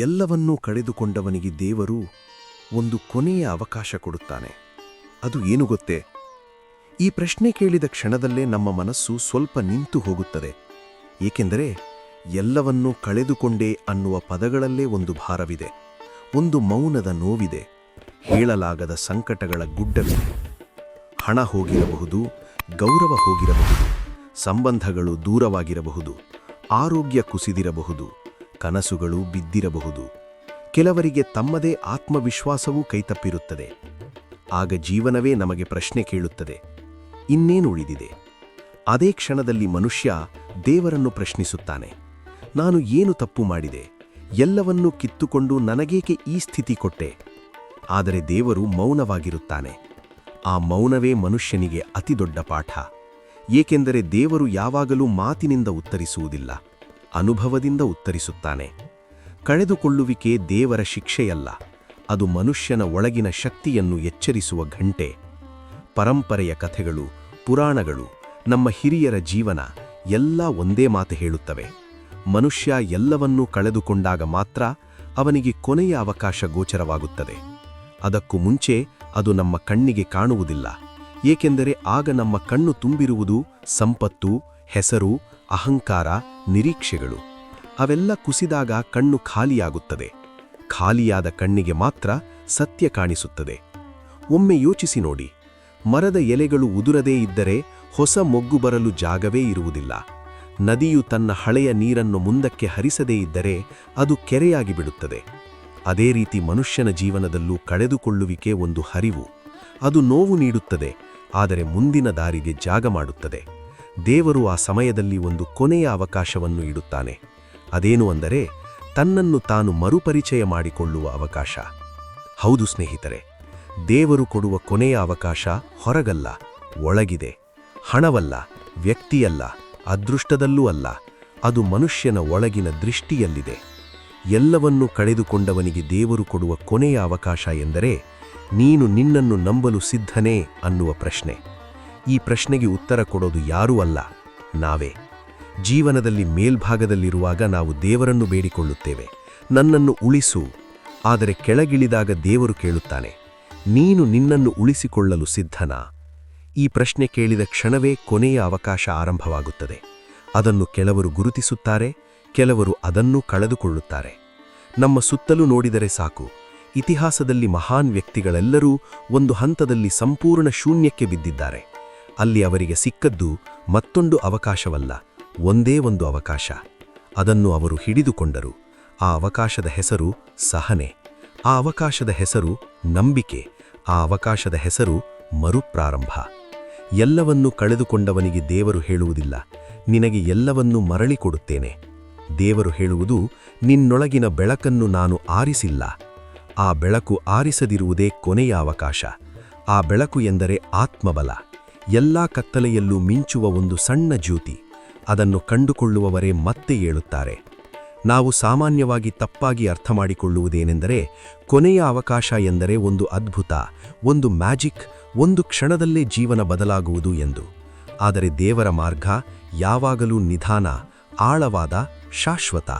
ಎಲ್ಲವನ್ನೂ ಕಳೆದುಕೊಂಡವನಿಗೆ ದೇವರು ಒಂದು ಕೊನೆಯ ಅವಕಾಶ ಕೊಡುತ್ತಾನೆ. ಅದು ಏನು ಗೊತ್ತೇ? ಈ ಪ್ರಶ್ನೆ ಕೇಳಿದ ಕ್ಷಣದಲ್ಲೇ ನಮ್ಮ ಮನಸ್ಸು ಸ್ವಲ್ಪ ನಿಂತು ಹೋಗುತ್ತದೆ. ಏಕೆಂದರೆ ಎಲ್ಲವನ್ನೂ ಕಳೆದುಕೊಂಡೆ ಅನ್ನುವ ಪದಗಳಲ್ಲೇ ಒಂದು ಭಾರವಿದೆ. ಒಂದು ಮೌನದ ನೋವಿದೆ. ಹೇಳಲಾಗದ ಸಂಕಟಗಳ ಗುಡ್ಡವಿದೆ. ಹಣ ಹೋಗಿರಬಹುದು, ಗೌರವ ಹೋಗಿರಬಹುದು, ಸಂಬಂಧಗಳು ದೂರವಾಗಿರಬಹುದು, ಆರೋಗ್ಯ ಕುಸಿದಿರಬಹುದು ಕನಸುಗಳು ಬಿದ್ದಿರಬಹುದು. ಕೆಲವರಿಗೆ ತಮ್ಮದೇ ಆತ್ಮವಿಶ್ವಾಸವೂ ಕೈತಪ್ಪಿರುತ್ತದೆ. ಆಗ ಜೀವನವೇ ನಮಗೆ ಪ್ರಶ್ನೆ ಕೇಳುತ್ತದೆ. ಇನ್ನೇನು ಉಳಿದಿದೆ? ಅದೇ ಕ್ಷಣದಲ್ಲಿ ಮನುಷ್ಯ ದೇವರನ್ನು ಪ್ರಶ್ನಿಸುತ್ತಾನೆ. ನಾನು ಏನು ತಪ್ಪು ಮಾಡಿದೆ? ಎಲ್ಲವನ್ನೂ ಕಿತ್ತುಕೊಂಡು ನನಗೇಕೆ ಈ ಸ್ಥಿತಿ ಕೊಟ್ಟೆ? ಆದರೆ ದೇವರು ಮೌನವಾಗಿರುತ್ತಾನೆ. ಆ ಮೌನವೇ ಮನುಷ್ಯನಿಗೆ ಅತಿದೊಡ್ಡ ಪಾಠ. ಏಕೆಂದರೆ ದೇವರು ಯಾವಾಗಲೂ ಮಾತಿನಿಂದ ಉತ್ತರಿಸುವುದಿಲ್ಲ. ಅನುಭವದಿಂದ ಉತ್ತರಿಸುತ್ತಾನೆ. ಕಳೆದುಕೊಳ್ಳುವಿಕೆ ದೇವರ ಶಿಕ್ಷೆಯಲ್ಲ, ಅದು ಮನುಷ್ಯನ ಒಳಗಿನ ಶಕ್ತಿಯನ್ನು ಎಚ್ಚರಿಸುವ ಘಂಟೆ. ಪರಂಪರೆಯ ಕಥೆಗಳು, ಪುರಾಣಗಳು, ನಮ್ಮ ಹಿರಿಯರ ಜೀವನ ಎಲ್ಲ ಒಂದೇ ಮಾತು ಹೇಳುತ್ತವೆ. ಮನುಷ್ಯ ಎಲ್ಲವನ್ನೂ ಕಳೆದುಕೊಂಡಾಗ ಮಾತ್ರ ಅವನಿಗೆ ಕೊನೆಯ ಅವಕಾಶ ಗೋಚರವಾಗುತ್ತದೆ. ಅದಕ್ಕೂ ಮುಂಚೆ ಅದು ನಮ್ಮ ಕಣ್ಣಿಗೆ ಕಾಣುವುದಿಲ್ಲ, ಏಕೆಂದರೆ ಆಗ ನಮ್ಮ ಕಣ್ಣು ತುಂಬಿರುವುದು ಸಂಪತ್ತು, ಹೆಸರು, ಅಹಂಕಾರ ನಿರೀಕ್ಷೆಗಳು. ಅವೆಲ್ಲ ಕುಸಿದಾಗ ಕಣ್ಣು ಖಾಲಿಯಾಗುತ್ತದೆ. ಖಾಲಿಯಾದ ಕಣ್ಣಿಗೆ ಮಾತ್ರ ಸತ್ಯ ಕಾಣಿಸುತ್ತದೆ. ಒಮ್ಮೆ ಯೋಚಿಸಿ ನೋಡಿ. ಮರದ ಎಲೆಗಳು ಉದುರದೇ ಇದ್ದರೆ ಹೊಸ ಮೊಗ್ಗು ಬರಲು ಜಾಗವೇ ಇರುವುದಿಲ್ಲ. ನದಿಯು ತನ್ನ ಹಳೆಯ ನೀರನ್ನು ಮುಂದಕ್ಕೆ ಹರಿಸದೇ ಇದ್ದರೆ ಅದು ಕೆರೆಯಾಗಿ ಬಿಡುತ್ತದೆ ಅದೇ ರೀತಿ ಮನುಷ್ಯನ ಜೀವನದಲ್ಲೂ ಕಳೆದುಕೊಳ್ಳುವಿಕೆ ಒಂದು ಹರಿವು. ಅದು ನೋವು ನೀಡುತ್ತದೆ, ಆದರೆ ಮುಂದಿನ ದಾರಿಗೆ ಜಾಗ ಮಾಡುತ್ತದೆ. ದೇವರು ಆ ಸಮಯದಲ್ಲಿ ಒಂದು ಕೊನೆಯ ಅವಕಾಶವನ್ನು ಇಡುತ್ತಾನೆ. ಅದೇನು ಅಂದರೆ, ತನ್ನನ್ನು ತಾನು ಮರುಪರಿಚಯ ಮಾಡಿಕೊಳ್ಳುವ ಅವಕಾಶ. ಹೌದು ಸ್ನೇಹಿತರೆ, ದೇವರು ಕೊಡುವ ಕೊನೆಯ ಅವಕಾಶ ಹೊರಗಲ್ಲ, ಒಳಗಿದೆ. ಹಣವಲ್ಲ, ವ್ಯಕ್ತಿಯಲ್ಲ, ಅದೃಷ್ಟದಲ್ಲೂ ಅಲ್ಲ, ಅದು ಮನುಷ್ಯನ ಒಳಗಿನ ದೃಷ್ಟಿಯಲ್ಲಿದೆ. ಎಲ್ಲವನ್ನೂ ಕಳೆದುಕೊಂಡವನಿಗೆ ದೇವರು ಕೊಡುವ ಕೊನೆಯ ಅವಕಾಶ ಎಂದರೆ, ನೀನು ನಿನ್ನನ್ನು ನಂಬಲು ಸಿದ್ಧನೇ ಅನ್ನುವ ಪ್ರಶ್ನೆ. ಈ ಪ್ರಶ್ನೆಗೆ ಉತ್ತರ ಕೊಡೋದು ಯಾರೂ ಅಲ್ಲ, ನಾವೇ. ಜೀವನದಲ್ಲಿ ಮೇಲ್ಭಾಗದಲ್ಲಿರುವಾಗ ನಾವು ದೇವರನ್ನು ಬೇಡಿಕೊಳ್ಳುತ್ತೇವೆ, ನನ್ನನ್ನು ಉಳಿಸು, ಆದರೆ ಕೆಳಗಿಳಿದಾಗ ದೇವರು ಕೇಳುತ್ತಾನೆ, ನೀನು ನಿನ್ನನ್ನು ಉಳಿಸಿಕೊಳ್ಳಲು ಸಿದ್ಧನಾ? ಈ ಪ್ರಶ್ನೆ ಕೇಳಿದ ಕ್ಷಣವೇ ಕೊನೆಯ ಅವಕಾಶ ಆರಂಭವಾಗುತ್ತದೆ. ಅದನ್ನು ಕೆಲವರು ಗುರುತಿಸುತ್ತಾರೆ, ಕೆಲವರು ಅದನ್ನೂ ಕಳೆದುಕೊಳ್ಳುತ್ತಾರೆ. ನಮ್ಮ ಸುತ್ತಲೂ ನೋಡಿದರೆ ಸಾಕು, ಇತಿಹಾಸದಲ್ಲಿ ಮಹಾನ್ ವ್ಯಕ್ತಿಗಳೆಲ್ಲರೂ ಒಂದು ಹಂತದಲ್ಲಿ ಸಂಪೂರ್ಣ ಶೂನ್ಯಕ್ಕೆ ಬಿದ್ದಿದ್ದಾರೆ. ಅಲ್ಲಿ ಅವರಿಗೆ ಸಿಕ್ಕದ್ದು ಮತ್ತೊಂದು ಅವಕಾಶವಲ್ಲ, ಒಂದೇ ಒಂದು ಅವಕಾಶ. ಅದನ್ನು ಅವರು ಹಿಡಿದುಕೊಂಡರು. ಆ ಅವಕಾಶದ ಹೆಸರು ಸಹನೆ. ಆ ಅವಕಾಶದ ಹೆಸರು ನಂಬಿಕೆ. ಆ ಅವಕಾಶದ ಹೆಸರು ಮರುಪ್ರಾರಂಭ. ಎಲ್ಲವನ್ನೂ ಕಳೆದುಕೊಂಡವನಿಗೆ ದೇವರು ಹೇಳುವುದಿಲ್ಲ, ನಿನಗೆ ಎಲ್ಲವನ್ನೂ ಮರಳಿ ಕೊಡುತ್ತೇನೆ. ದೇವರು ಹೇಳುವುದು, ನಿನ್ನೊಳಗಿನ ಬೆಳಕನ್ನು ನಾನು ಆರಿಸಿಲ್ಲ. ಆ ಬೆಳಕು ಆರಿಸದಿರುವುದೇ ಕೊನೆಯ ಅವಕಾಶ. ಆ ಬೆಳಕು ಎಂದರೆ ಆತ್ಮಬಲ. ಎಲ್ಲಾ ಕತ್ತಲೆಯಲ್ಲೂ ಮಿಂಚುವ ಒಂದು ಸಣ್ಣ ಜ್ಯೋತಿ, ಅದನ್ನು ಕಂಡುಕೊಳ್ಳುವವರೇ ಮತ್ತೆ ಏಳುತ್ತಾರೆ. ನಾವು ಸಾಮಾನ್ಯವಾಗಿ ತಪ್ಪಾಗಿ ಅರ್ಥ ಮಾಡಿಕೊಳ್ಳುವುದೇನೆಂದರೆ ಕೊನೆಯ ಅವಕಾಶ ಎಂದರೆ ಒಂದು ಅದ್ಭುತ, ಒಂದು ಮ್ಯಾಜಿಕ್, ಒಂದು ಕ್ಷಣದಲ್ಲೇ ಜೀವನ ಬದಲಾಗುವುದು ಎಂದು. ಆದರೆ ದೇವರ ಮಾರ್ಗ ಯಾವಾಗಲೂ ನಿಧಾನ, ಆಳವಾದ, ಶಾಶ್ವತ.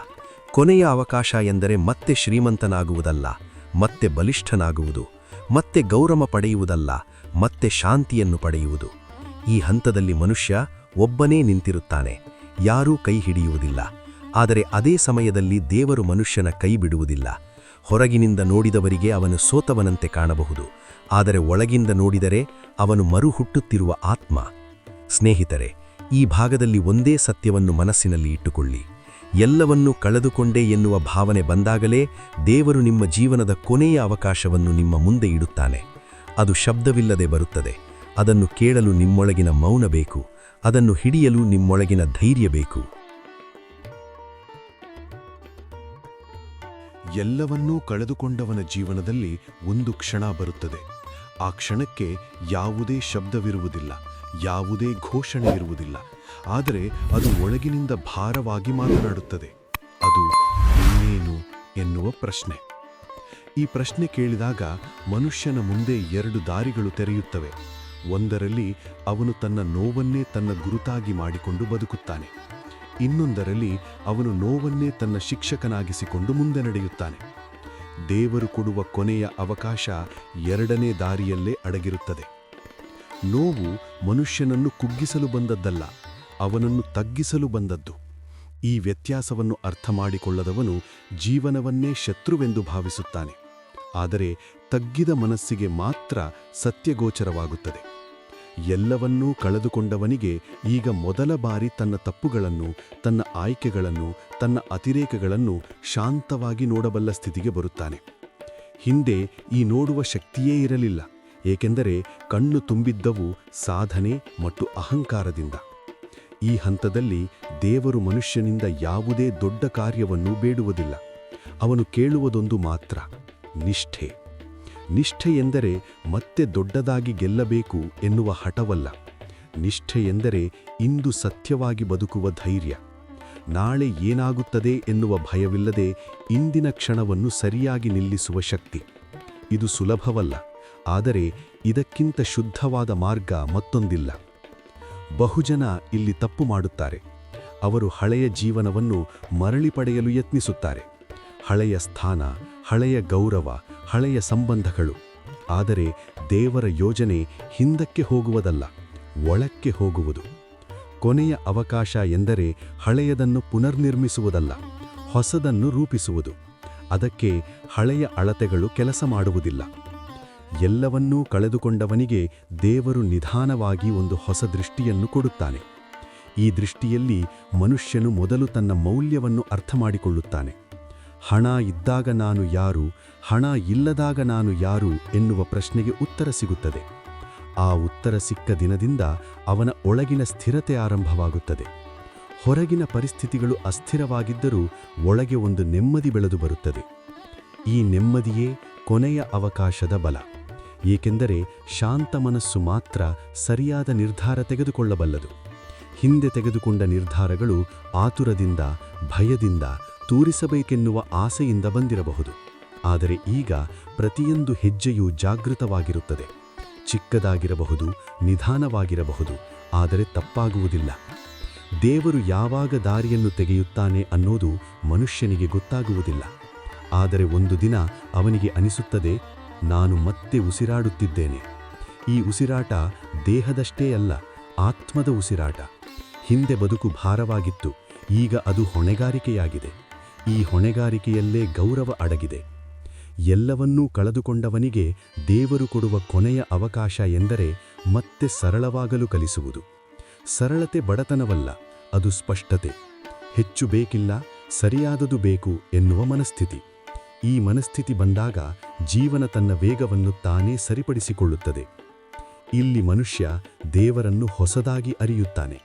ಕೊನೆಯ ಅವಕಾಶ ಎಂದರೆ ಮತ್ತೆ ಶ್ರೀಮಂತನಾಗುವುದಲ್ಲ, ಮತ್ತೆ ಬಲಿಷ್ಠನಾಗುವುದು, ಮತ್ತೆ ಗೌರವ ಪಡೆಯುವುದಲ್ಲ ಮತ್ತೆ ಶಾಂತಿಯನ್ನು ಪಡೆಯುವುದು. ಈ ಹಂತದಲ್ಲಿ ಮನುಷ್ಯ ಒಬ್ಬನೇ ನಿಂತಿರುತ್ತಾನೆ. ಯಾರೂ ಕೈ ಹಿಡಿಯುವುದಿಲ್ಲ. ಆದರೆ ಅದೇ ಸಮಯದಲ್ಲಿ ದೇವರು ಮನುಷ್ಯನ ಕೈ ಬಿಡುವುದಿಲ್ಲ. ಹೊರಗಿನಿಂದ ನೋಡಿದವರಿಗೆ ಅವನು ಸೋತವನಂತೆ ಕಾಣಬಹುದು. ಆದರೆ ಒಳಗಿಂದ ನೋಡಿದರೆ ಅವನು ಮರುಹುಟ್ಟುತ್ತಿರುವ ಆತ್ಮ. ಸ್ನೇಹಿತರೆ, ಈ ಭಾಗದಲ್ಲಿ ಒಂದೇ ಸತ್ಯವನ್ನು ಮನಸ್ಸಿನಲ್ಲಿ ಇಟ್ಟುಕೊಳ್ಳಿ. ಎಲ್ಲವನ್ನೂ ಕಳೆದುಕೊಂಡೆ ಎನ್ನುವ ಭಾವನೆ ಬಂದಾಗಲೇ ದೇವರು ನಿಮ್ಮ ಜೀವನದ ಕೊನೆಯ ಅವಕಾಶವನ್ನು ನಿಮ್ಮ ಮುಂದೆ ಇಡುತ್ತಾನೆ. ಅದು ಶಬ್ದವಿಲ್ಲದೆ ಬರುತ್ತದೆ. ಅದನ್ನು ಕೇಳಲು ನಿಮ್ಮೊಳಗಿನ ಮೌನ ಬೇಕು. ಅದನ್ನು ಹಿಡಿಯಲು ನಿಮ್ಮೊಳಗಿನ ಧೈರ್ಯ ಬೇಕು. ಎಲ್ಲವನ್ನೂ ಕಳೆದುಕೊಂಡವನ ಜೀವನದಲ್ಲಿ ಒಂದು ಕ್ಷಣ ಬರುತ್ತದೆ. ಆ ಕ್ಷಣಕ್ಕೆ ಯಾವುದೇ ಶಬ್ದವಿರುವುದಿಲ್ಲ, ಯಾವುದೇ ಘೋಷಣೆ ಇರುವುದಿಲ್ಲ. ಆದರೆ ಅದು ಒಳಗಿನಿಂದ ಭಾರವಾಗಿ ಮಾತನಾಡುತ್ತದೆ. ಅದು ಇನ್ನೇನು ಎನ್ನುವ ಪ್ರಶ್ನೆ. ಈ ಪ್ರಶ್ನೆ ಕೇಳಿದಾಗ ಮನುಷ್ಯನ ಮುಂದೆ ಎರಡು ದಾರಿಗಳು ತೆರೆಯುತ್ತವೆ. ಒಂದರಲ್ಲಿ ಅವನು ತನ್ನ ನೋವನ್ನೇ ತನ್ನ ಗುರುತಾಗಿ ಮಾಡಿಕೊಂಡು ಬದುಕುತ್ತಾನೆ. ಇನ್ನೊಂದರಲ್ಲಿ ಅವನು ನೋವನ್ನೇ ತನ್ನ ಶಿಕ್ಷಕನಾಗಿಸಿಕೊಂಡು ಮುಂದೆ ನಡೆಯುತ್ತಾನೆ. ದೇವರು ಕೊಡುವ ಕೊನೆಯ ಅವಕಾಶ ಎರಡನೇ ದಾರಿಯಲ್ಲೇ ಅಡಗಿರುತ್ತದೆ. ನೋವು ಮನುಷ್ಯನನ್ನು ಕುಗ್ಗಿಸಲು ಬಂದದ್ದಲ್ಲ, ಅವನನ್ನು ತಗ್ಗಿಸಲು ಬಂದದ್ದು. ಈ ವ್ಯತ್ಯಾಸವನ್ನು ಅರ್ಥ ಮಾಡಿಕೊಳ್ಳದವನು ಜೀವನವನ್ನೇ ಶತ್ರುವೆಂದು ಭಾವಿಸುತ್ತಾನೆ. ಆದರೆ ತಗ್ಗಿದ ಮನಸ್ಸಿಗೆ ಮಾತ್ರ ಸತ್ಯಗೋಚರವಾಗುತ್ತದೆ. ಎಲ್ಲವನ್ನೂ ಕಳೆದುಕೊಂಡವನಿಗೆ ಈಗ ಮೊದಲ ಬಾರಿ ತನ್ನ ತಪ್ಪುಗಳನ್ನು, ತನ್ನ ಆಯ್ಕೆಗಳನ್ನು, ತನ್ನ ಅತಿರೇಕಗಳನ್ನು ಶಾಂತವಾಗಿ ನೋಡಬಲ್ಲ ಸ್ಥಿತಿಗೆ ಬರುತ್ತಾನೆ. ಹಿಂದೆ ಈ ನೋಡುವ ಶಕ್ತಿಯೇ ಇರಲಿಲ್ಲ, ಏಕೆಂದರೆ ಕಣ್ಣು ತುಂಬಿದ್ದವು ಸಾಧನೆ ಮತ್ತು ಅಹಂಕಾರದಿಂದ. ಈ ಹಂತದಲ್ಲಿ ದೇವರು ಮನುಷ್ಯನಿಂದ ಯಾವುದೇ ದೊಡ್ಡ ಕಾರ್ಯವನ್ನು ಬೇಡುವುದಿಲ್ಲ, ಅವನು ಕೇಳುವುದೊಂದು ಮಾತ್ರ. ನಿಷ್ಠೆ. ನಿಷ್ಠೆ ಎಂದರೆ ಮತ್ತೆ ದೊಡ್ಡದಾಗಿ ಗೆಲ್ಲಬೇಕು ಎನ್ನುವ ಹಠವಲ್ಲ. ನಿಷ್ಠೆ ಎಂದರೆ ಇಂದು ಸತ್ಯವಾಗಿ ಬದುಕುವ ಧೈರ್ಯ. ನಾಳೆ ಏನಾಗುತ್ತದೆ ಎನ್ನುವ ಭಯವಿಲ್ಲದೆ ಇಂದಿನ ಕ್ಷಣವನ್ನು ಸರಿಯಾಗಿ ನಿಲ್ಲಿಸುವ ಶಕ್ತಿ. ಇದು ಸುಲಭವಲ್ಲ, ಆದರೆ ಇದಕ್ಕಿಂತ ಶುದ್ಧವಾದ ಮಾರ್ಗ ಮತ್ತೊಂದಿಲ್ಲ. ಬಹುಜನ ಇಲ್ಲಿ ತಪ್ಪು ಮಾಡುತ್ತಾರೆ. ಅವರು ಹಳೆಯ ಜೀವನವನ್ನು ಮರಳಿ ಪಡೆಯಲು ಯತ್ನಿಸುತ್ತಾರೆ. ಹಳೆಯ ಸ್ಥಾನ ಹಳೆಯ ಗೌರವ, ಹಳೆಯ ಸಂಬಂಧಗಳು. ಆದರೆ ದೇವರ ಯೋಜನೆ ಹಿಂದಕ್ಕೆ ಹೋಗುವುದಲ್ಲ, ಒಳಕ್ಕೆ ಹೋಗುವುದು. ಕೊನೆಯ ಅವಕಾಶ ಎಂದರೆ ಹಳೆಯದನ್ನು ಪುನರ್ನಿರ್ಮಿಸುವುದಲ್ಲ, ಹೊಸದನ್ನು ರೂಪಿಸುವುದು. ಅದಕ್ಕೆ ಹಳೆಯ ಅಳತೆಗಳು ಕೆಲಸ ಮಾಡುವುದಿಲ್ಲ. ಎಲ್ಲವನ್ನೂ ಕಳೆದುಕೊಂಡವನಿಗೆ ದೇವರು ನಿಧಾನವಾಗಿ ಒಂದು ಹೊಸ ದೃಷ್ಟಿಯನ್ನು ಕೊಡುತ್ತಾನೆ. ಈ ದೃಷ್ಟಿಯಲ್ಲಿ ಮನುಷ್ಯನು ಮೊದಲು ತನ್ನ ಮೌಲ್ಯವನ್ನು ಅರ್ಥ ಮಾಡಿಕೊಳ್ಳುತ್ತಾನೆ ಹಣ ಇದ್ದಾಗ ನಾನು ಯಾರು, ಹಣ ಇಲ್ಲದಾಗ ನಾನು ಯಾರು ಎನ್ನುವ ಪ್ರಶ್ನೆಗೆ ಉತ್ತರ ಸಿಗುತ್ತದೆ. ಆ ಉತ್ತರ ಸಿಕ್ಕ ದಿನದಿಂದ ಅವನ ಒಳಗಿನ ಸ್ಥಿರತೆ ಆರಂಭವಾಗುತ್ತದೆ. ಹೊರಗಿನ ಪರಿಸ್ಥಿತಿಗಳು ಅಸ್ಥಿರವಾಗಿದ್ದರೂ ಒಳಗೆ ಒಂದು ನೆಮ್ಮದಿ ಬೆಳೆದು ಬರುತ್ತದೆ. ಈ ನೆಮ್ಮದಿಯೇ ಕೊನೆಯ ಅವಕಾಶದ ಬಲ. ಏಕೆಂದರೆ ಶಾಂತ ಮನಸ್ಸು ಮಾತ್ರ ಸರಿಯಾದ ನಿರ್ಧಾರ ತೆಗೆದುಕೊಳ್ಳಬಲ್ಲದು. ಹಿಂದೆ ತೆಗೆದುಕೊಂಡ ನಿರ್ಧಾರಗಳು ಆತುರದಿಂದ, ಭಯದಿಂದ ತೂರಿಸಬೇಕೆನ್ನುವ ಆಸೆಯಿಂದ ಬಂದಿರಬಹುದು. ಆದರೆ ಈಗ ಪ್ರತಿಯೊಂದು ಹೆಜ್ಜೆಯೂ ಜಾಗೃತವಾಗಿರುತ್ತದೆ. ಚಿಕ್ಕದಾಗಿರಬಹುದು, ನಿಧಾನವಾಗಿರಬಹುದು, ಆದರೆ ತಪ್ಪಾಗುವುದಿಲ್ಲ. ದೇವರು ಯಾವಾಗ ದಾರಿಯನ್ನು ತೆಗೆಯುತ್ತಾನೆ ಅನ್ನೋದು ಮನುಷ್ಯನಿಗೆ ಗೊತ್ತಾಗುವುದಿಲ್ಲ. ಆದರೆ ಒಂದು ದಿನ ಅವನಿಗೆ ಅನಿಸುತ್ತದೆ, ನಾನು ಮತ್ತೆ ಉಸಿರಾಡುತ್ತಿದ್ದೇನೆ. ಈ ಉಸಿರಾಟ ದೇಹದಷ್ಟೇ ಅಲ್ಲ, ಆತ್ಮದ ಉಸಿರಾಟ. ಹಿಂದೆ ಬದುಕು ಭಾರವಾಗಿತ್ತು, ಈಗ ಅದು ಹೊಣೆಗಾರಿಕೆಯಾಗಿದೆ. ಈ ಹೊಣೆಗಾರಿಕೆಯಲ್ಲೇ ಗೌರವ ಅಡಗಿದೆ. ಎಲ್ಲವನ್ನೂ ಕಳೆದುಕೊಂಡವನಿಗೆ ದೇವರು ಕೊಡುವ ಕೊನೆಯ ಅವಕಾಶ ಎಂದರೆ ಮತ್ತೆ ಸರಳವಾಗಲು ಕಲಿಸುವುದು. ಸರಳತೆ ಬಡತನವಲ್ಲ, ಅದು ಸ್ಪಷ್ಟತೆ. ಹೆಚ್ಚು ಬೇಕಿಲ್ಲ, ಸರಿಯಾದದು ಬೇಕು ಎನ್ನುವ ಮನಸ್ಥಿತಿ. ಈ ಮನಸ್ಥಿತಿ ಬಂದಾಗ ಜೀವನ ತನ್ನ ವೇಗವನ್ನು ತಾನೇ ಸರಿಪಡಿಸಿಕೊಳ್ಳುತ್ತದೆ. ಇಲ್ಲಿ ಮನುಷ್ಯ ದೇವರನ್ನು ಹೊಸದಾಗಿ ಅರಿಯುತ್ತಾನೆ.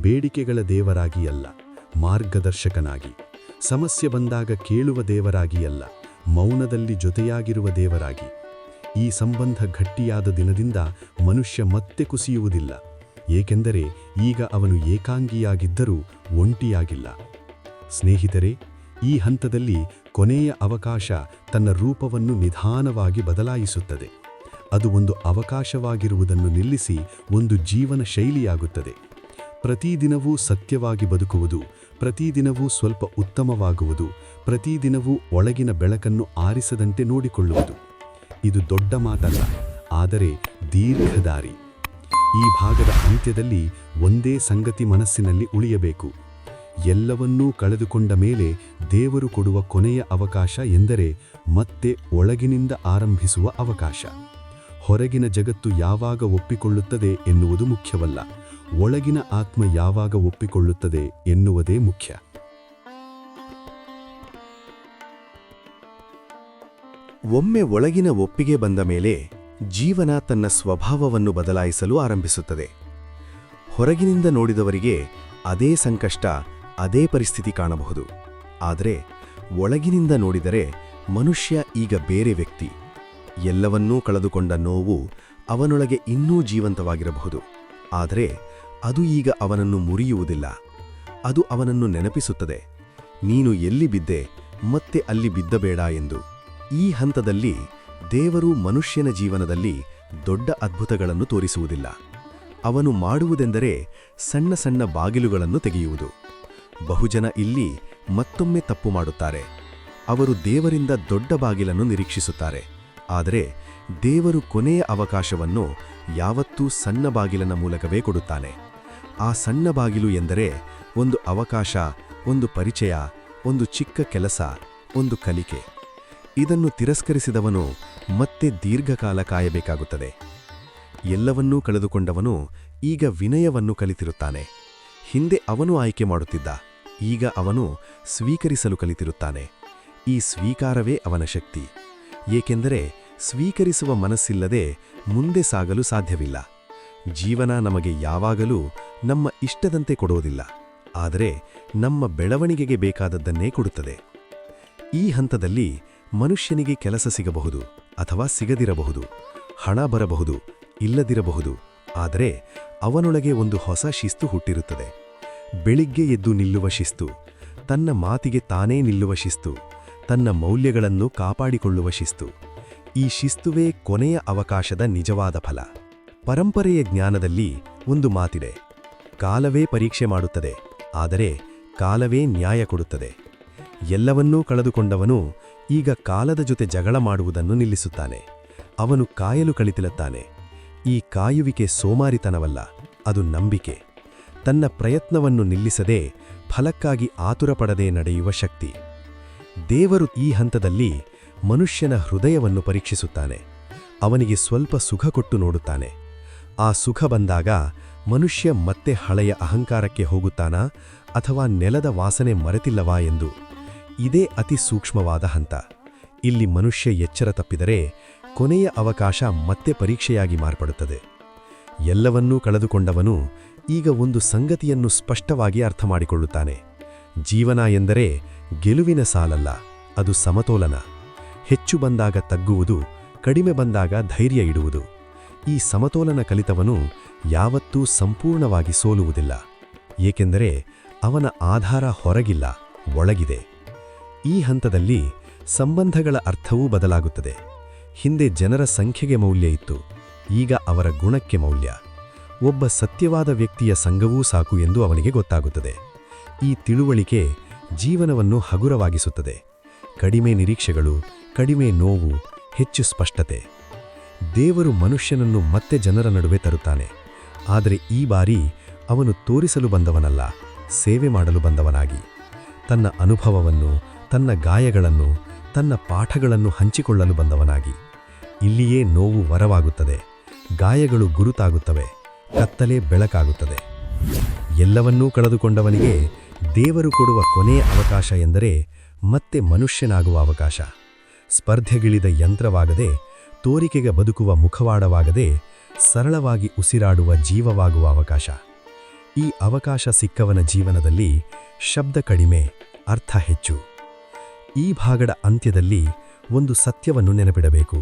ಬೇಡಿಕೆಗಳ ದೇವರಾಗಿ ಅಲ್ಲ, ಮಾರ್ಗದರ್ಶಕನಾಗಿ. ಸಮಸ್ಯೆ ಬಂದಾಗ ಕೇಳುವ ದೇವರಾಗಿ ಅಲ್ಲ ಮೌನದಲ್ಲಿ ಜೊತೆಯಾಗಿರುವ ದೇವರಾಗಿ. ಈ ಸಂಬಂಧ ಗಟ್ಟಿಯಾದ ದಿನದಿಂದ ಮನುಷ್ಯ ಮತ್ತೆ ಕುಸಿಯುವುದಿಲ್ಲ, ಏಕೆಂದರೆ ಈಗ ಅವನು ಏಕಾಂಗಿಯಾಗಿದ್ದರೂ ಒಂಟಿಯಾಗಿಲ್ಲ. ಸ್ನೇಹಿತರೆ, ಈ ಹಂತದಲ್ಲಿ ಕೊನೆಯ ಅವಕಾಶ ತನ್ನ ರೂಪವನ್ನು ನಿಧಾನವಾಗಿ ಬದಲಾಯಿಸುತ್ತದೆ. ಅದು ಒಂದು ಅವಕಾಶವಾಗಿರುವುದನ್ನು ನಿಲ್ಲಿಸಿ ಒಂದು ಜೀವನ ಶೈಲಿಯಾಗುತ್ತದೆ ಪ್ರತಿದಿನವೂ ಸತ್ಯವಾಗಿ ಬದುಕುವುದು ಪ್ರತಿದಿನವೂ ಸ್ವಲ್ಪ ಉತ್ತಮವಾಗುವುದು, ಪ್ರತಿದಿನವೂ ಒಳಗಿನ ಬೆಳಕನ್ನು ಆರಿಸದಂತೆ ನೋಡಿಕೊಳ್ಳುವುದು. ಇದು ದೊಡ್ಡ ಮಾತಲ್ಲ, ಆದರೆ ದೀರ್ಘದಾರಿ. ಈ ಭಾಗದ ಅಂತ್ಯದಲ್ಲಿ ಒಂದೇ ಸಂಗತಿ ಮನಸ್ಸಿನಲ್ಲಿ ಉಳಿಯಬೇಕು. ಎಲ್ಲವನ್ನೂ ಕಳೆದುಕೊಂಡ ಮೇಲೆ ದೇವರು ಕೊಡುವ ಕೊನೆಯ ಅವಕಾಶ ಎಂದರೆ ಮತ್ತೆ ಒಳಗಿನಿಂದ ಆರಂಭಿಸುವ ಅವಕಾಶ. ಹೊರಗಿನ ಜಗತ್ತು ಯಾವಾಗ ಒಪ್ಪಿಕೊಳ್ಳುತ್ತದೆ ಎನ್ನುವುದು ಮುಖ್ಯವಲ್ಲ. ಒಳಗಿನ ಆತ್ಮ ಯಾವಾಗ ಒಪ್ಪಿಕೊಳ್ಳುತ್ತದೆ ಎನ್ನುವುದೇ ಮುಖ್ಯ. ಒಮ್ಮೆ ಒಳಗಿನ ಒಪ್ಪಿಗೆ ಬಂದ ಮೇಲೆ ಜೀವನ ತನ್ನ ಸ್ವಭಾವವನ್ನು ಬದಲಾಯಿಸಲು ಆರಂಭಿಸುತ್ತದೆ. ಹೊರಗಿನಿಂದ ನೋಡಿದವರಿಗೆ ಅದೇ ಸಂಕಷ್ಟ, ಅದೇ ಪರಿಸ್ಥಿತಿ ಕಾಣಬಹುದು. ಆದರೆ ಒಳಗಿನಿಂದ ನೋಡಿದರೆ ಮನುಷ್ಯ ಈಗ ಬೇರೆ ವ್ಯಕ್ತಿ. ಎಲ್ಲವನ್ನೂ ಕಳೆದುಕೊಂಡ ನೋವು ಅವನೊಳಗೆ ಇನ್ನೂ ಜೀವಂತವಾಗಿರಬಹುದು. ಆದರೆ ಅದು ಈಗ ಅವನನ್ನು ಮುರಿಯುವುದಿಲ್ಲ. ಅದು ಅವನನ್ನು ನೆನಪಿಸುತ್ತದೆ. ನೀನು ಎಲ್ಲಿ ಬಿದ್ದೆ, ಮತ್ತೆ ಅಲ್ಲಿ ಬಿದ್ದಬೇಡ ಎಂದು. ಈ ಹಂತದಲ್ಲಿ ದೇವರು ಮನುಷ್ಯನ ಜೀವನದಲ್ಲಿ ದೊಡ್ಡ ಅದ್ಭುತಗಳನ್ನು ತೋರಿಸುವುದಿಲ್ಲ. ಅವನು ಮಾಡುವುದೆಂದರೆ ಸಣ್ಣ ಸಣ್ಣ ಬಾಗಿಲುಗಳನ್ನು ತೆಗೆಯುವುದು. ಬಹುಜನ ಇಲ್ಲಿ ಮತ್ತೊಮ್ಮೆ ತಪ್ಪು ಮಾಡುತ್ತಾರೆ. ಅವರು ದೇವರಿಂದ ದೊಡ್ಡ ಬಾಗಿಲನ್ನು ನಿರೀಕ್ಷಿಸುತ್ತಾರೆ. ಆದರೆ ದೇವರು ಕೊನೆಯ ಅವಕಾಶವನ್ನು ಯಾವತ್ತೂ ಸಣ್ಣ ಬಾಗಿಲನ ಮೂಲಕವೇ ಕೊಡುತ್ತಾನೆ. ಆ ಸಣ್ಣ ಬಾಗಿಲು ಎಂದರೆ ಒಂದು ಅವಕಾಶ, ಒಂದು ಪರಿಚಯ, ಒಂದು ಚಿಕ್ಕ ಕೆಲಸ, ಒಂದು ಕಲಿಕೆ. ಇದನ್ನು ತಿರಸ್ಕರಿಸಿದವನು ಮತ್ತೆ ದೀರ್ಘಕಾಲ ಕಾಯಬೇಕಾಗುತ್ತದೆ. ಎಲ್ಲವನ್ನೂ ಕಳೆದುಕೊಂಡವನು ಈಗ ವಿನಯವನ್ನು ಕಲಿತಿರುತ್ತಾನೆ. ಹಿಂದೆ ಅವನು ಆಯ್ಕೆ ಮಾಡುತ್ತಿದ್ದ, ಈಗ ಅವನು ಸ್ವೀಕರಿಸಲು ಕಲಿತಿರುತ್ತಾನೆ. ಈ ಸ್ವೀಕಾರವೇ ಅವನ ಶಕ್ತಿ. ಏಕೆಂದರೆ ಸ್ವೀಕರಿಸುವ ಮನಸ್ಸಿಲ್ಲದೆ ಮುಂದೆ ಸಾಗಲು ಸಾಧ್ಯವಿಲ್ಲ. ಜೀವನ ನಮಗೆ ಯಾವಾಗಲೂ ನಮ್ಮ ಇಷ್ಟದಂತೆ ಕೊಡೋದಿಲ್ಲ ಆದರೆ ನಮ್ಮ ಬೆಳವಣಿಗೆಗೆ ಬೇಕಾದದ್ದನ್ನೇ ಕೊಡುತ್ತದೆ. ಈ ಹಂತದಲ್ಲಿ ಮನುಷ್ಯನಿಗೆ ಕೆಲಸ ಸಿಗಬಹುದು ಅಥವಾ ಸಿಗದಿರಬಹುದು, ಹಣ ಬರಬಹುದು, ಇಲ್ಲದಿರಬಹುದು, ಆದರೆ ಅವನೊಳಗೆ ಒಂದು ಹೊಸ ಶಿಸ್ತು ಹುಟ್ಟಿರುತ್ತದೆ. ಬೆಳಿಗ್ಗೆ ಎದ್ದು ನಿಲ್ಲುವ ಶಿಸ್ತು, ತನ್ನ ಮಾತಿಗೆ ತಾನೇ ನಿಲ್ಲುವ ಶಿಸ್ತು, ತನ್ನ ಮೌಲ್ಯಗಳನ್ನು ಕಾಪಾಡಿಕೊಳ್ಳುವ ಶಿಸ್ತು, ಈ ಶಿಸ್ತುವೇ ಕೊನೆಯ ಅವಕಾಶದ ನಿಜವಾದ ಫಲ. ಪರಂಪರೆಯ ಜ್ಞಾನದಲ್ಲಿ ಒಂದು ಮಾತಿದೆ. ಕಾಲವೇ ಪರೀಕ್ಷೆ ಮಾಡುತ್ತದೆ, ಆದರೆ ಕಾಲವೇ ನ್ಯಾಯ ಕೊಡುತ್ತದೆ. ಎಲ್ಲವನ್ನೂ ಕಳೆದುಕೊಂಡವನು ಈಗ ಕಾಲದ ಜೊತೆ ಜಗಳ ಮಾಡುವುದನ್ನು ನಿಲ್ಲಿಸುತ್ತಾನೆ. ಅವನು ಕಾಯಲು ಕಳಿತಿಲುತ್ತಾನೆ ಈ ಕಾಯುವಿಕೆ ಸೋಮಾರಿತನವಲ್ಲ, ಅದು ನಂಬಿಕೆ. ತನ್ನ ಪ್ರಯತ್ನವನ್ನು ನಿಲ್ಲಿಸದೆ ಫಲಕ್ಕಾಗಿ ಆತುರಪಡದೆ ನಡೆಯುವ ಶಕ್ತಿ. ದೇವರು ಈ ಹಂತದಲ್ಲಿ ಮನುಷ್ಯನ ಹೃದಯವನ್ನು ಪರೀಕ್ಷಿಸುತ್ತಾನೆ. ಅವನಿಗೆ ಸ್ವಲ್ಪ ಸುಖ ಕೊಟ್ಟು ನೋಡುತ್ತಾನೆ. ಆ ಸುಖ ಬಂದಾಗ ಮನುಷ್ಯ ಮತ್ತೆ ಹಳೆಯ ಅಹಂಕಾರಕ್ಕೆ ಹೋಗುತ್ತಾನಾ ಅಥವಾ ನೆಲದ ವಾಸನೆ ಮರೆತಿಲ್ಲವಾ ಎಂದು? ಇದೇ ಅತಿ ಸೂಕ್ಷ್ಮವಾದ ಹಂತ. ಇಲ್ಲಿ ಮನುಷ್ಯ ಎಚ್ಚರ ತಪ್ಪಿದರೆ ಕೊನೆಯ ಅವಕಾಶ ಮತ್ತೆ ಪರೀಕ್ಷೆಯಾಗಿ ಮಾರ್ಪಡುತ್ತದೆ. ಎಲ್ಲವನ್ನೂ ಕಳೆದುಕೊಂಡವನು ಈಗ ಒಂದು ಸಂಗತಿಯನ್ನು ಸ್ಪಷ್ಟವಾಗಿ ಅರ್ಥಮಾಡಿಕೊಳ್ಳುತ್ತಾನೆ. ಜೀವನ ಎಂದರೆ ಗೆಲುವಿನ ಸಾಲಲ್ಲ, ಅದು ಸಮತೋಲನ. ಹೆಚ್ಚು ಬಂದಾಗ ತಗ್ಗುವುದು, ಕಡಿಮೆ ಬಂದಾಗ ಧೈರ್ಯ ಇಡುವುದು. ಈ ಸಮತೋಲನ ಕಲಿತವನು ಯಾವತ್ತೂ ಸಂಪೂರ್ಣವಾಗಿ ಸೋಲುವುದಿಲ್ಲ, ಏಕೆಂದರೆ ಅವನ ಆಧಾರ ಹೊರಗಿಲ್ಲ, ಒಳಗಿದೆ. ಈ ಹಂತದಲ್ಲಿ ಸಂಬಂಧಗಳ ಅರ್ಥವೂ ಬದಲಾಗುತ್ತದೆ. ಹಿಂದೆ ಜನರ ಸಂಖ್ಯೆಗೆ ಮೌಲ್ಯ ಇತ್ತು, ಈಗ ಅವರ ಗುಣಕ್ಕೆ ಮೌಲ್ಯ. ಒಬ್ಬ ಸತ್ಯವಾದ ವ್ಯಕ್ತಿಯ ಸಂಘವೂ ಸಾಕು ಎಂದು ಅವನಿಗೆ ಗೊತ್ತಾಗುತ್ತದೆ. ಈ ತಿಳುವಳಿಕೆ ಜೀವನವನ್ನು ಹಗುರವಾಗಿಸುತ್ತದೆ. ಕಡಿಮೆ ನಿರೀಕ್ಷೆಗಳು, ಕಡಿಮೆ ನೋವು, ಹೆಚ್ಚು ಸ್ಪಷ್ಟತೆ. ದೇವರು ಮನುಷ್ಯನನ್ನು ಮತ್ತೆ ಜನರ ನಡುವೆ ತರುತ್ತಾನೆ. ಆದರೆ ಈ ಬಾರಿ ಅವನು ತೋರಿಸಲು ಬಂದವನಲ್ಲ, ಸೇವೆ ಮಾಡಲು ಬಂದವನಾಗಿ. ತನ್ನ ಅನುಭವವನ್ನು, ತನ್ನ ಗಾಯಗಳನ್ನು, ತನ್ನ ಪಾಠಗಳನ್ನು ಹಂಚಿಕೊಳ್ಳಲು ಬಂದವನಾಗಿ. ಇಲ್ಲಿಯೇ ನೋವು ವರವಾಗುತ್ತದೆ, ಗಾಯಗಳು ಗುರುತಾಗುತ್ತವೆ, ಕತ್ತಲೆ ಬೆಳಕಾಗುತ್ತದೆ. ಎಲ್ಲವನ್ನೂ ಕಳೆದುಕೊಂಡವನಿಗೆ ದೇವರು ಕೊಡುವ ಕೊನೆಯ ಅವಕಾಶ ಎಂದರೆ ಮತ್ತೆ ಮನುಷ್ಯನಾಗುವ ಅವಕಾಶ. ಸ್ಪರ್ಧೆಗಿಳಿದ ಯಂತ್ರವಾಗದೆ ತೋರಿಕೆಗೆ ಬದುಕುವ ಮುಖವಾಡವಾಗದೆ ಸರಳವಾಗಿ ಉಸಿರಾಡುವ ಜೀವವಾಗುವ ಅವಕಾಶ. ಈ ಅವಕಾಶ ಸಿಕ್ಕವನ ಜೀವನದಲ್ಲಿ ಶಬ್ದ ಕಡಿಮೆ, ಅರ್ಥ ಹೆಚ್ಚು. ಈ ಭಾಗದ ಅಂತ್ಯದಲ್ಲಿ ಒಂದು ಸತ್ಯವನ್ನು ನೆನಪಿಡಬೇಕು.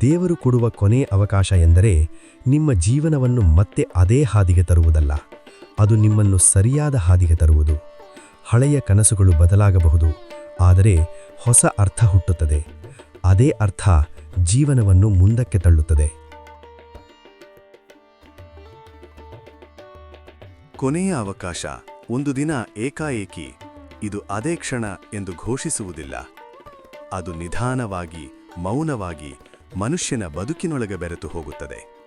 ದೇವರು ಕೊಡುವ ಕೊನೆ ಅವಕಾಶ ಎಂದರೆ ನಿಮ್ಮ ಜೀವನವನ್ನು ಮತ್ತೆ ಅದೇ ಹಾದಿಗೆ ತರುವುದಲ್ಲ. ಅದು ನಿಮ್ಮನ್ನು ಸರಿಯಾದ ಹಾದಿಗೆ ತರುವುದು. ಹಳೆಯ ಕನಸುಗಳು ಬದಲಾಗಬಹುದು, ಆದರೆ ಹೊಸ ಅರ್ಥ ಹುಟ್ಟುತ್ತದೆ. ಅದೇ ಅರ್ಥ ಜೀವನವನ್ನು ಮುಂದಕ್ಕೆ ತಳ್ಳುತ್ತದೆ. ಕೊನೆಯ ಅವಕಾಶ ಒಂದು ದಿನ ಏಕಾಏಕಿ ಇದು ಅದೇ ಕ್ಷಣ ಎಂದು ಘೋಷಿಸುವುದಿಲ್ಲ. ಅದು ನಿಧಾನವಾಗಿ, ಮೌನವಾಗಿ ಮನುಷ್ಯನ ಬದುಕಿನೊಳಗೆ ಬೆರೆತು ಹೋಗುತ್ತದೆ.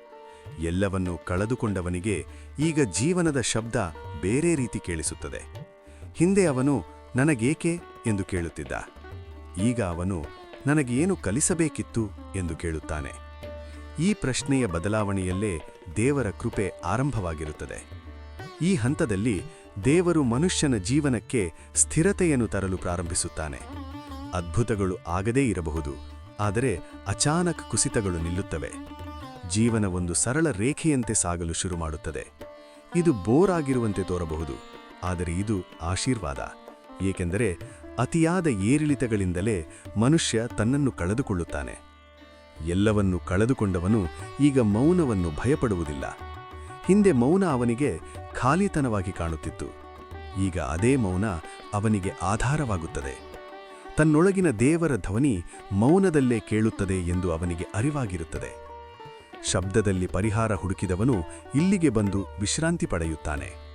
ಎಲ್ಲವನ್ನೂ ಕಳೆದುಕೊಂಡವನಿಗೆ ಈಗ ಜೀವನದ ಶಬ್ದ ಬೇರೆ ರೀತಿ ಕೇಳಿಸುತ್ತದೆ. ಹಿಂದೆ ಅವನು ನನಗೇಕೆ ಎಂದು ಕೇಳುತ್ತಿದ್ದ. ಈಗ ಅವನು ನನಗೇನು ಕಲಿಸಬೇಕಿತ್ತು ಎಂದು ಕೇಳುತ್ತಾನೆ. ಈ ಪ್ರಶ್ನೆಯ ಬದಲಾವಣೆಯಲ್ಲೇ ದೇವರ ಕೃಪೆ ಆರಂಭವಾಗಿರುತ್ತದೆ. ಈ ಹಂತದಲ್ಲಿ ದೇವರು ಮನುಷ್ಯನ ಜೀವನಕ್ಕೆ ಸ್ಥಿರತೆಯನ್ನು ತರಲು ಪ್ರಾರಂಭಿಸುತ್ತಾನೆ. ಅದ್ಭುತಗಳು ಆಗದೇ ಇರಬಹುದು, ಆದರೆ ಅಚಾನಕ್ ಕುಸಿತಗಳು ನಿಲ್ಲುತ್ತವೆ. ಜೀವನ ಒಂದು ಸರಳ ರೇಖೆಯಂತೆ ಸಾಗಲು ಶುರು ಮಾಡುತ್ತದೆ. ಇದು ಬೋರ್ ಆಗಿರುವಂತೆ ತೋರಬಹುದು, ಆದರೆ ಇದು ಆಶೀರ್ವಾದ, ಏಕೆಂದರೆ ಅತಿಯಾದ ಏರಿಳಿತಗಳಿಂದಲೇ ಮನುಷ್ಯ ತನ್ನನ್ನು ಕಳೆದುಕೊಳ್ಳುತ್ತಾನೆ. ಎಲ್ಲವನ್ನು ಕಳೆದುಕೊಂಡವನು ಈಗ ಮೌನವನ್ನು ಭಯಪಡುವುದಿಲ್ಲ. ಹಿಂದೆ ಮೌನ ಅವನಿಗೆ ಖಾಲಿತನವಾಗಿ ಕಾಣುತ್ತಿತ್ತು. ಈಗ ಅದೇ ಮೌನ ಅವನಿಗೆ ಆಧಾರವಾಗುತ್ತದೆ. ತನ್ನೊಳಗಿನ ದೇವರ ಧ್ವನಿ ಮೌನದಲ್ಲೇ ಕೇಳುತ್ತದೆ ಎಂದು ಅವನಿಗೆ ಅರಿವಾಗಿರುತ್ತದೆ. ಶಬ್ದದಲ್ಲಿ ಪರಿಹಾರ ಹುಡುಕಿದವನು ಇಲ್ಲಿಗೆ ಬಂದು ವಿಶ್ರಾಂತಿ ಪಡೆಯುತ್ತಾನೆ.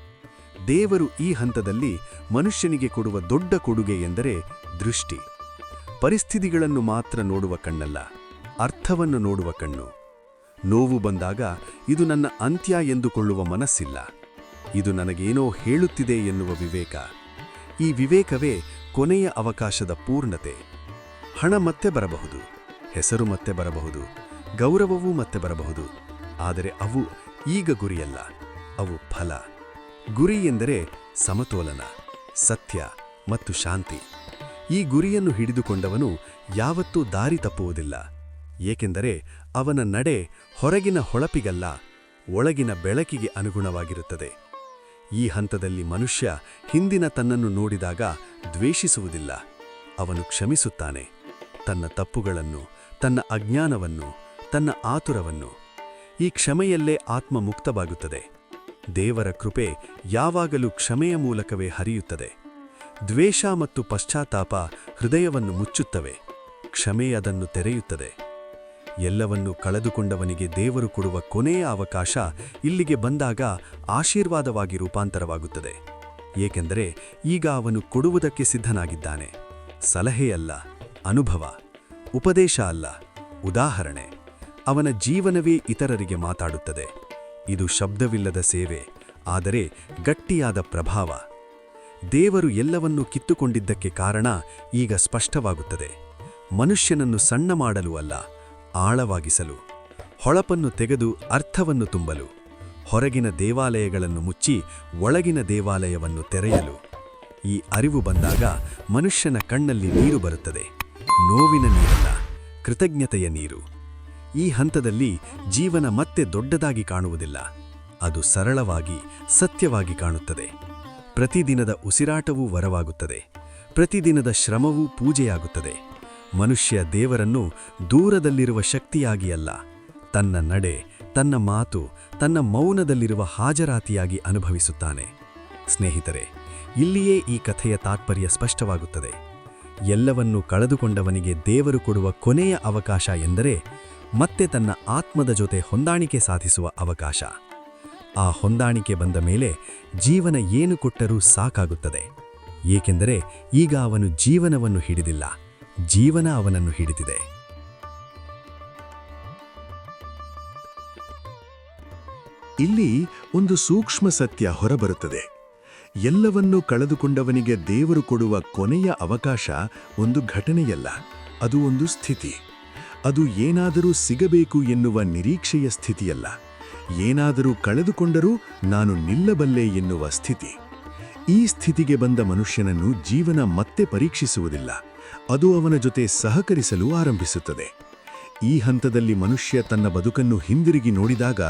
ದೇವರು ಈ ಹಂತದಲ್ಲಿ ಮನುಷ್ಯನಿಗೆ ಕೊಡುವ ದೊಡ್ಡ ಕೊಡುಗೆ ಎಂದರೆ ದೃಷ್ಟಿ. ಪರಿಸ್ಥಿತಿಗಳನ್ನು ಮಾತ್ರ ನೋಡುವ ಕಣ್ಣಲ್ಲ, ಅರ್ಥವನ್ನು ನೋಡುವ ಕಣ್ಣು. ನೋವು ಬಂದಾಗ ಇದು ನನ್ನ ಅಂತ್ಯ ಎಂದುಕೊಳ್ಳುವ ಮನಸ್ಸಿಲ್ಲ. ಇದು ನನಗೇನೋ ಹೇಳುತ್ತಿದೆ ಎನ್ನುವ ವಿವೇಕ. ಈ ವಿವೇಕವೇ ಕೊನೆಯ ಅವಕಾಶದ ಪೂರ್ಣತೆ. ಹಣ ಮತ್ತೆ ಬರಬಹುದು, ಹೆಸರು ಮತ್ತೆ ಬರಬಹುದು, ಗೌರವವೂ ಮತ್ತೆ ಬರಬಹುದು, ಆದರೆ ಅವು ಈಗ ಗುರಿಯಲ್ಲ, ಅವು ಫಲ. ಗುರಿ ಎಂದರೆ ಸಮತೋಲನ, ಸತ್ಯ ಮತ್ತು ಶಾಂತಿ. ಈ ಗುರಿಯನ್ನು ಹಿಡಿದುಕೊಂಡವನು ಯಾವತ್ತೂ ದಾರಿ ತಪ್ಪುವುದಿಲ್ಲ. ಏಕೆಂದರೆ ಅವನ ನಡೆ ಹೊರಗಿನ ಹೊಳಪಿಗಲ್ಲ, ಒಳಗಿನ ಬೆಳಕಿಗೆ ಅನುಗುಣವಾಗಿರುತ್ತದೆ. ಈ ಹಂತದಲ್ಲಿ ಮನುಷ್ಯ ಹಿಂದಿನ ತನ್ನನ್ನು ನೋಡಿದಾಗ ದ್ವೇಷಿಸುವುದಿಲ್ಲ. ಅವನು ಕ್ಷಮಿಸುತ್ತಾನೆ. ತನ್ನ ತಪ್ಪುಗಳನ್ನು, ತನ್ನ ಅಜ್ಞಾನವನ್ನು, ತನ್ನ ಆತುರವನ್ನು. ಈ ಕ್ಷಮೆಯಲ್ಲೇ ಆತ್ಮ ಮುಕ್ತವಾಗುತ್ತದೆ. ದೇವರ ಕೃಪೆ ಯಾವಾಗಲೂ ಕ್ಷಮೆಯ ಮೂಲಕವೇ ಹರಿಯುತ್ತದೆ. ದ್ವೇಷ ಮತ್ತು ಪಶ್ಚಾತ್ತಾಪ ಹೃದಯವನ್ನು ಮುಚ್ಚುತ್ತವೆ, ಕ್ಷಮೆ ಅದನ್ನು ತೆರೆಯುತ್ತದೆ. ಎಲ್ಲವನ್ನೂ ಕಳೆದುಕೊಂಡವನಿಗೆ ದೇವರು ಕೊಡುವ ಕೊನೆಯ ಅವಕಾಶ ಇಲ್ಲಿಗೆ ಬಂದಾಗ ಆಶೀರ್ವಾದವಾಗಿ ರೂಪಾಂತರವಾಗುತ್ತದೆ. ಏಕೆಂದರೆ ಈಗ ಅವನು ಕೊಡುವುದಕ್ಕೆ ಸಿದ್ಧನಾಗಿದ್ದಾನೆ. ಸಲಹೆಯಲ್ಲ, ಅನುಭವ, ಉಪದೇಶ ಅಲ್ಲ, ಉದಾಹರಣೆ. ಅವನ ಜೀವನವೇ ಇತರರಿಗೆ ಮಾತಾಡುತ್ತದೆ. ಇದು ಶಬ್ದವಿಲ್ಲದ ಸೇವೆ, ಆದರೆ ಗಟ್ಟಿಯಾದ ಪ್ರಭಾವ. ದೇವರು ಎಲ್ಲವನ್ನೂ ಕಿತ್ತುಕೊಂಡಿದ್ದಕ್ಕೆ ಕಾರಣ ಈಗ ಸ್ಪಷ್ಟವಾಗುತ್ತದೆ. ಮನುಷ್ಯನನ್ನು ಸಣ್ಣ ಮಾಡಲು ಅಲ್ಲ, ಆಳವಾಗಿಸಲು, ಹೊಳಪನ್ನು ತೆಗೆದು ಅರ್ಥವನ್ನು ತುಂಬಲು, ಹೊರಗಿನ ದೇವಾಲಯಗಳನ್ನು ಮುಚ್ಚಿ ಒಳಗಿನ ದೇವಾಲಯವನ್ನು ತೆರೆಯಲು. ಈ ಅರಿವು ಬಂದಾಗ ಮನುಷ್ಯನ ಕಣ್ಣಲ್ಲಿ ನೀರು ಬರುತ್ತದೆ. ನೋವಿನ ನೀರಲ್ಲ, ಕೃತಜ್ಞತೆಯ ನೀರು. ಈ ಹಂತದಲ್ಲಿ ಜೀವನ ಮತ್ತೆ ದೊಡ್ಡದಾಗಿ ಕಾಣುವುದಿಲ್ಲ. ಅದು ಸರಳವಾಗಿ, ಸತ್ಯವಾಗಿ ಕಾಣುತ್ತದೆ. ಪ್ರತಿದಿನದ ಉಸಿರಾಟವೂ ವರವಾಗುತ್ತದೆ. ಪ್ರತಿದಿನದ ಶ್ರಮವೂ ಪೂಜೆಯಾಗುತ್ತದೆ. ಮನುಷ್ಯ ದೇವರನ್ನು ದೂರದಲ್ಲಿರುವ ಶಕ್ತಿಯಾಗಿ ಅಲ್ಲ, ತನ್ನ ನಡೆ, ತನ್ನ ಮಾತು, ತನ್ನ ಮೌನದಲ್ಲಿರುವ ಹಾಜರಾತಿಯಾಗಿ ಅನುಭವಿಸುತ್ತಾನೆ. ಸ್ನೇಹಿತರೆ, ಇಲ್ಲಿಯೇ ಈ ಕಥೆಯ ತಾತ್ಪರ್ಯ ಸ್ಪಷ್ಟವಾಗುತ್ತದೆ. ಎಲ್ಲವನ್ನೂ ಕಳೆದುಕೊಂಡವನಿಗೆ ದೇವರು ಕೊಡುವ ಕೊನೆಯ ಅವಕಾಶ ಎಂದರೆ ಮತ್ತೆ ತನ್ನ ಆತ್ಮದ ಜೊತೆ ಹೊಂದಾಣಿಕೆ ಸಾಧಿಸುವ ಅವಕಾಶ. ಆ ಹೊಂದಾಣಿಕೆ ಬಂದ ಮೇಲೆ ಜೀವನ ಏನು ಕೊಟ್ಟರೂ ಸಾಕಾಗುತ್ತದೆ. ಏಕೆಂದರೆ ಈಗ ಅವನು ಜೀವನವನ್ನು ಹಿಡಿದಿಲ್ಲ. ಜೀವನ ಅವನನ್ನು ಹಿಡಿದಿದೆ. ಇಲ್ಲಿ ಒಂದು ಸೂಕ್ಷ್ಮ ಸತ್ಯ ಹೊರಬರುತ್ತದೆ. ಎಲ್ಲವನ್ನೂ ಕಳೆದುಕೊಂಡವನಿಗೆ ದೇವರು ಕೊಡುವ ಕೊನೆಯ ಅವಕಾಶ ಒಂದು ಘಟನೆಯಲ್ಲ, ಅದು ಒಂದು ಸ್ಥಿತಿ. ಅದು ಏನಾದರೂ ಸಿಗಬೇಕು ಎನ್ನುವ ನಿರೀಕ್ಷೆಯ ಸ್ಥಿತಿಯಲ್ಲ. ಏನಾದರೂ ಕಳೆದುಕೊಂಡರೂ ನಾನು ನಿಲ್ಲಬಲ್ಲೆ ಎನ್ನುವ ಸ್ಥಿತಿ. ಈ ಸ್ಥಿತಿಗೆ ಬಂದ ಮನುಷ್ಯನನ್ನು ಜೀವನ ಮತ್ತೆ ಪರೀಕ್ಷಿಸುವುದಿಲ್ಲ. ಅದು ಅವನ ಜೊತೆ ಸಹಕರಿಸಲು ಆರಂಭಿಸುತ್ತದೆ. ಈ ಹಂತದಲ್ಲಿ ಮನುಷ್ಯ ತನ್ನ ಬದುಕನ್ನು ಹಿಂದಿರುಗಿ ನೋಡಿದಾಗ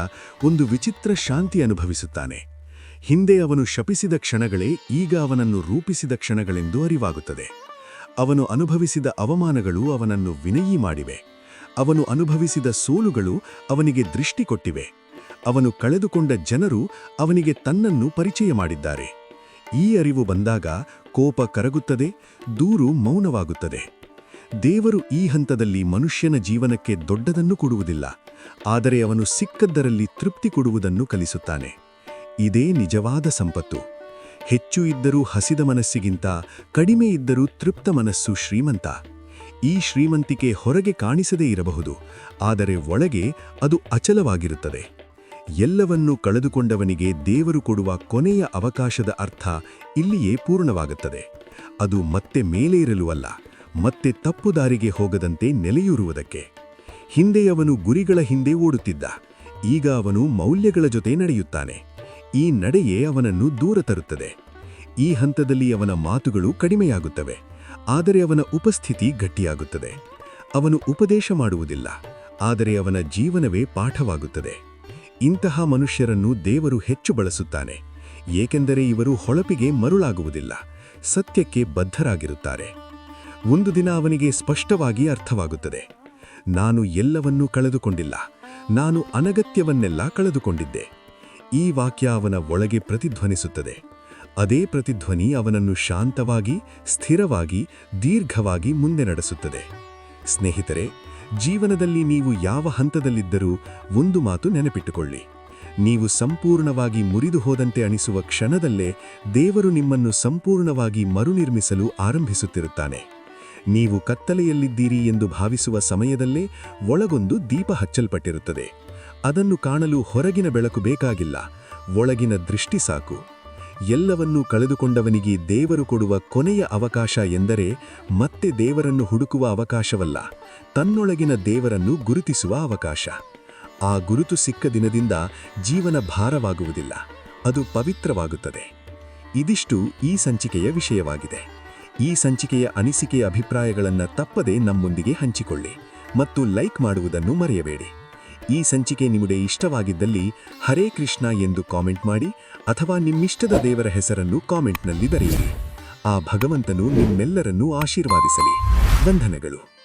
ಒಂದು ವಿಚಿತ್ರ ಶಾಂತಿ ಅನುಭವಿಸುತ್ತಾನೆ. ಹಿಂದೆ ಅವನು ಶಪಿಸಿದ ಕ್ಷಣಗಳೇ ಈಗ ಅವನನ್ನು ರೂಪಿಸಿದ ಕ್ಷಣಗಳೆಂದು ಅರಿವಾಗುತ್ತದೆ. ಅವನು ಅನುಭವಿಸಿದ ಅವಮಾನಗಳು ಅವನನ್ನು ವಿನಯಿ ಮಾಡಿವೆ. ಅವನು ಅನುಭವಿಸಿದ ಸೋಲುಗಳು ಅವನಿಗೆ ದೃಷ್ಟಿ ಕೊಟ್ಟಿವೆ. ಅವನು ಕಳೆದುಕೊಂಡ ಜನರು ಅವನಿಗೆ ತನ್ನನ್ನು ಪರಿಚಯ ಮಾಡಿದ್ದಾರೆ. ಈ ಅರಿವು ಬಂದಾಗ ಕೋಪ ಕರಗುತ್ತದೆ, ದೂರು ಮೌನವಾಗುತ್ತದೆ. ದೇವರು ಈ ಹಂತದಲ್ಲಿ ಮನುಷ್ಯನ ಜೀವನಕ್ಕೆ ದೊಡ್ಡದನ್ನು ಕೊಡುವುದಿಲ್ಲ, ಆದರೆ ಅವನು ಸಿಕ್ಕದ್ದರಲ್ಲಿ ತೃಪ್ತಿ ಕೊಡುವುದನ್ನು ಕಲಿಸುತ್ತಾನೆ. ಇದೇ ನಿಜವಾದ ಸಂಪತ್ತು. ಹೆಚ್ಚು ಇದ್ದರೂ ಹಸಿದ ಮನಸ್ಸಿಗಿಂತ ಕಡಿಮೆ ಇದ್ದರೂ ತೃಪ್ತ ಮನಸ್ಸು ಶ್ರೀಮಂತ. ಈ ಶ್ರೀಮಂತಿಕೆ ಹೊರಗೆ ಕಾಣಿಸದೇ ಇರಬಹುದು, ಆದರೆ ಒಳಗೆ ಅದು ಅಚಲವಾಗಿರುತ್ತದೆ. ಎಲ್ಲವನ್ನೂ ಕಳೆದುಕೊಂಡವನಿಗೆ ದೇವರು ಕೊಡುವ ಕೊನೆಯ ಅವಕಾಶದ ಅರ್ಥ ಇಲ್ಲಿಯೇ ಪೂರ್ಣವಾಗುತ್ತದೆ. ಅದು ಮತ್ತೆ ಮೇಲೇರಲು ಅಲ್ಲ, ಮತ್ತೆ ತಪ್ಪು ದಾರಿಗೆ ಹೋಗದಂತೆ ನೆಲೆಯೂರುವುದಕ್ಕೆ. ಹಿಂದೆಯವನು ಗುರಿಗಳ ಹಿಂದೆ ಓಡುತ್ತಿದ್ದ, ಈಗ ಅವನು ಮೌಲ್ಯಗಳ ಜೊತೆ ನಡೆಯುತ್ತಾನೆ. ಈ ನಡೆಯೇ ಅವನನ್ನು ದೂರ ತರುತ್ತದೆ. ಈ ಹಂತದಲ್ಲಿ ಅವನ ಮಾತುಗಳು ಕಡಿಮೆಯಾಗುತ್ತವೆ. ಆದರೆ ಅವನ ಉಪಸ್ಥಿತಿ ಗಟ್ಟಿಯಾಗುತ್ತದೆ. ಅವನು ಉಪದೇಶ ಮಾಡುವುದಿಲ್ಲ, ಆದರೆ ಅವನ ಜೀವನವೇ ಪಾಠವಾಗುತ್ತದೆ. ಇಂತಹ ಮನುಷ್ಯರನ್ನು ದೇವರು ಹೆಚ್ಚು ಬಳಸುತ್ತಾನೆ, ಏಕೆಂದರೆ ಇವರು ಹೊಳಪಿಗೆ ಮರುಳಾಗುವುದಿಲ್ಲ, ಸತ್ಯಕ್ಕೆ ಬದ್ಧರಾಗಿರುತ್ತಾರೆ. ಒಂದು ದಿನ ಅವನಿಗೆ ಸ್ಪಷ್ಟವಾಗಿ ಅರ್ಥವಾಗುತ್ತದೆ, ನಾನು ಎಲ್ಲವನ್ನೂ ಕಳೆದುಕೊಂಡಿಲ್ಲ, ನಾನು ಅನಗತ್ಯವನ್ನೆಲ್ಲ ಕಳೆದುಕೊಂಡಿದ್ದೆ. ಈ ವಾಕ್ಯ ಅವನ ಒಳಗೆ ಪ್ರತಿಧ್ವನಿಸುತ್ತದೆ. ಅದೇ ಪ್ರತಿಧ್ವನಿ ಅವನನ್ನು ಶಾಂತವಾಗಿ, ಸ್ಥಿರವಾಗಿ, ದೀರ್ಘವಾಗಿ ಮುಂದೆ ನಡೆಸುತ್ತದೆ. ಸ್ನೇಹಿತರೆ, ಜೀವನದಲ್ಲಿ ನೀವು ಯಾವ ಹಂತದಲ್ಲಿದ್ದರೂ ಒಂದು ಮಾತು ನೆನಪಿಟ್ಟುಕೊಳ್ಳಿ. ನೀವು ಸಂಪೂರ್ಣವಾಗಿ ಮುರಿದು ಹೋದಂತೆ ಅನಿಸುವ ಕ್ಷಣದಲ್ಲೇ ದೇವರು ನಿಮ್ಮನ್ನು ಸಂಪೂರ್ಣವಾಗಿ ಮರುನಿರ್ಮಿಸಲು ಆರಂಭಿಸುತ್ತಿರುತ್ತಾನೆ. ನೀವು ಕತ್ತಲೆಯಲ್ಲಿದ್ದೀರಿ ಎಂದು ಭಾವಿಸುವ ಸಮಯದಲ್ಲೇ ಒಳಗೊಂದು ದೀಪ ಹಚ್ಚಲ್ಪಟ್ಟಿರುತ್ತದೆ. ಅದನ್ನು ಕಾಣಲು ಹೊರಗಿನ ಬೆಳಕು ಬೇಕಾಗಿಲ್ಲ. ಒಳಗಿನ ದೃಷ್ಟಿ ಸಾಕು. ಎಲ್ಲವನ್ನೂ ಕಳೆದುಕೊಂಡವನಿಗೆ ದೇವರು ಕೊಡುವ ಕೊನೆಯ ಅವಕಾಶ ಎಂದರೆ ಮತ್ತೆ ದೇವರನ್ನು ಹುಡುಕುವ ಅವಕಾಶವಲ್ಲ, ತನ್ನೊಳಗಿನ ದೇವರನ್ನು ಗುರುತಿಸುವ ಅವಕಾಶ. ಆ ಗುರುತು ಸಿಕ್ಕ ದಿನದಿಂದ ಜೀವನ ಭಾರವಾಗುವುದಿಲ್ಲ, ಅದು ಪವಿತ್ರವಾಗುತ್ತದೆ. ಇದಿಷ್ಟು ಈ ಸಂಚಿಕೆಯ ವಿಷಯವಾಗಿದೆ. ಈ ಸಂಚಿಕೆಯ ಅನಿಸಿಕೆಯ ಅಭಿಪ್ರಾಯಗಳನ್ನು ತಪ್ಪದೆ ನಮ್ಮೊಂದಿಗೆ ಹಂಚಿಕೊಳ್ಳಿ ಮತ್ತು ಲೈಕ್ ಮಾಡುವುದನ್ನು ಮರೆಯಬೇಡಿ. ಈ ಸಂಚಿಕೆ ನಿಮಗೆ ಇಷ್ಟವಾಗಿದ್ದಲ್ಲಿ ಹರೇ ಕೃಷ್ಣ ಎಂದು ಕಾಮೆಂಟ್ ಮಾಡಿ ಅಥವಾ ನಿಮ್ಮಿಷ್ಟದ ದೇವರ ಹೆಸರನ್ನು ಕಾಮೆಂಟ್ನಲ್ಲಿ ಬರೆಯಿರಿ. ಆ ಭಗವಂತನು ನಿಮ್ಮೆಲ್ಲರನ್ನೂ ಆಶೀರ್ವಾದಿಸಲಿ. ವಂದನೆಗಳು.